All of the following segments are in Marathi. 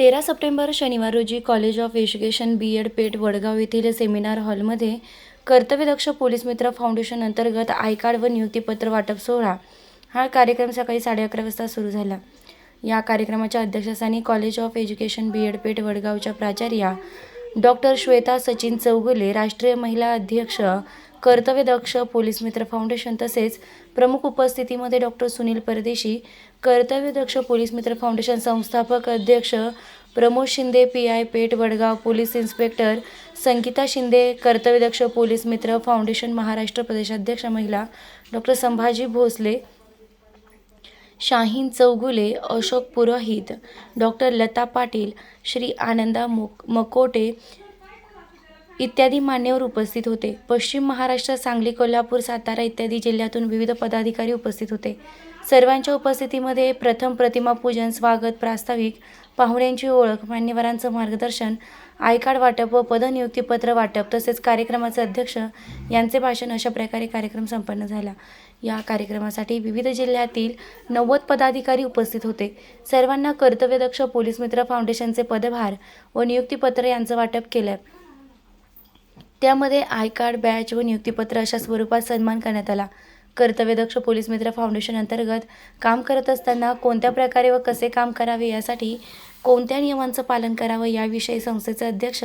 तेरा सप्टेंबर शनिवार रोजी college of education B Ed Peth Vadgaon येथील सेमिनार हॉलमध्ये कर्तव्यदक्ष पोलीस मित्र फाउंडेशन अंतर्गत आय कार्ड व नियुक्तीपत्र वाटप सोहळा हा कार्यक्रम सकाळी साडे अकरा वाजता सुरू झाला. या कार्यक्रमाच्या अध्यक्षस्थानी college of education B Ed Peth वडगावच्या प्राचार्या डॉक्टर श्वेता सचिन चौगुले राष्ट्रीय महिला अध्यक्ष कर्तव्यदक्ष पोलीस मित्र फाउंडेशन तसेच प्रमुख उपस्थितीमध्ये डॉक्टर सुनील परदेशी कर्तव्यदक्ष पोलीस मित्र फाउंडेशन संस्थापक अध्यक्ष Pramod Shinde P I Peth Vadgaon police inspector Sangeeta Shinde कर्तव्यदक्ष police मित्र फाउंडेशन महाराष्ट्र प्रदेशाध्यक्ष महिला डॉक्टर संभाजी भोसले शाहीन चौगुले अशोक पुरोहित डॉक्टर लता पाटील श्री आनंदा मुक मकोटे इत्यादी मान्यवर उपस्थित होते. पश्चिम महाराष्ट्र सांगली कोल्हापूर सातारा इत्यादी जिल्ह्यातून विविध पदाधिकारी उपस्थित होते. सर्वांच्या उपस्थितीमध्ये प्रथम प्रतिमा पूजन स्वागत प्रास्ताविक पाहुण्यांची ओळख मान्यवरांचं मार्गदर्शन आयकार्ड वाटप व पदनियुक्तीपत्र वाटप तसेच कार्यक्रमाचे अध्यक्ष यांचे भाषण अशा प्रकारे कार्यक्रम संपन्न झाला. या कार्यक्रमासाठी विविध जिल्ह्यातील नव्वद पदाधिकारी उपस्थित होते. सर्वांना कर्तव्यदक्ष पोलीस मित्र फाउंडेशनचे पदभार व नियुक्तीपत्र यांचं वाटप केलं. त्यामध्ये आय कार्ड बॅच व नियुक्तीपत्र अशा स्वरूपात सन्मान करण्यात आला. कर्तव्यदक्ष पोलीस मित्र फाउंडेशन अंतर्गत काम करत असताना कोणत्या प्रकारे व कसे काम करावे यासाठी कोणत्या नियमांचं पालन करावं याविषयी संस्थेचे अध्यक्ष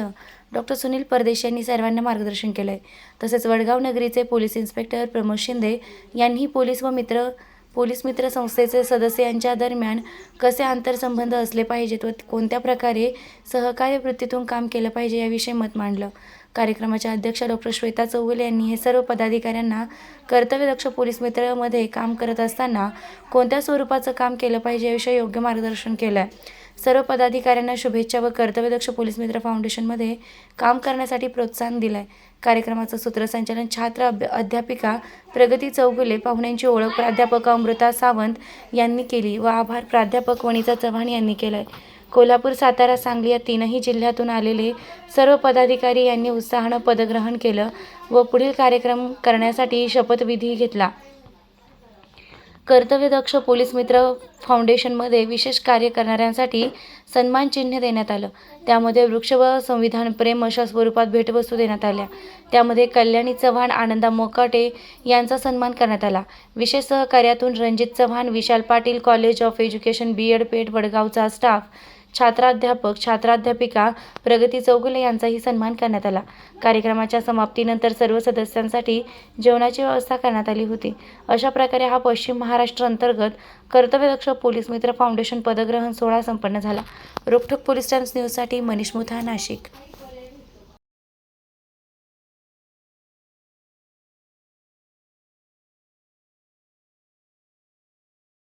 डॉक्टर सुनील परदेश यांनी सर्वांना मार्गदर्शन केलं आहे तसेच वडगाव नगरीचे पोलीस इन्स्पेक्टर प्रमोद शिंदे यांनी पोलीस व मित्र पोलीस मित्र संस्थेचे सदस्य यांच्या दरम्यान कसे आंतरसंबंध असले पाहिजेत व कोणत्या प्रकारे सहकार्य वृत्तीतून काम केलं पाहिजे याविषयी मत मांडलं. कार्यक्रमाच्या अध्यक्ष डॉक्टर श्वेता चौगुले यांनी हे सर्व पदाधिकाऱ्यांना कर्तव्यदक्ष पोलीस मित्रमध्ये काम करत असताना कोणत्या स्वरूपाचं काम केलं पाहिजे याविषयी योग्य मार्गदर्शन केलं आहे सर्व पदाधिकाऱ्यांना शुभेच्छा व कर्तव्यदक्ष पोलीस मित्र फाउंडेशनमध्ये काम करण्यासाठी प्रोत्साहन दिलं आहे कार्यक्रमाचं सूत्रसंचालन छात्र अभ्या अध्यापिका प्रगती चौगुले पाहुण्यांची ओळख प्राध्यापक अमृता सावंत यांनी केली व आभार प्राध्यापक वनिता चव्हाण यांनी केलं आहे कोल्हापूर सातारा सांगली या तीनही जिल्ह्यातून आलेले सर्व पदाधिकारी यांनी उत्साहानं पदग्रहण केलं व पुढील कार्यक्रम करण्यासाठी शपथविधी घेतला. कर्तव्यदक्ष पोलीस मित्र फाउंडेशनमध्ये विशेष कार्य करणाऱ्यांसाठी सन्मान चिन्ह देण्यात आलं. त्यामध्ये वृक्ष व संविधान प्रेम अशा स्वरूपात भेटवस्तू देण्यात आल्या. त्यामध्ये कल्याणी चव्हाण आनंदा मोकाटे यांचा सन्मान करण्यात आला. विशेष सहकार्यातून Ranjit Chavan Vishal Patil college of education B Ed Peth वडगावचा staff छात्राध्यापक छात्राध्यापिका प्रगती चौगुले यांचाही सन्मान करण्यात आला. कार्यक्रमाच्या समाप्तीनंतर सर्व सदस्यांसाठी जेवणाची व्यवस्था करण्यात आली होती. अशा प्रकारे हा पश्चिम महाराष्ट्र अंतर्गत कर्तव्यदक्ष पोलीस मित्र फाउंडेशन पदग्रहण सोहळा संपन्न झाला. रोकठोक पोलीस टाइम्स न्यूजसाठी मनीष मुथा नाशिक.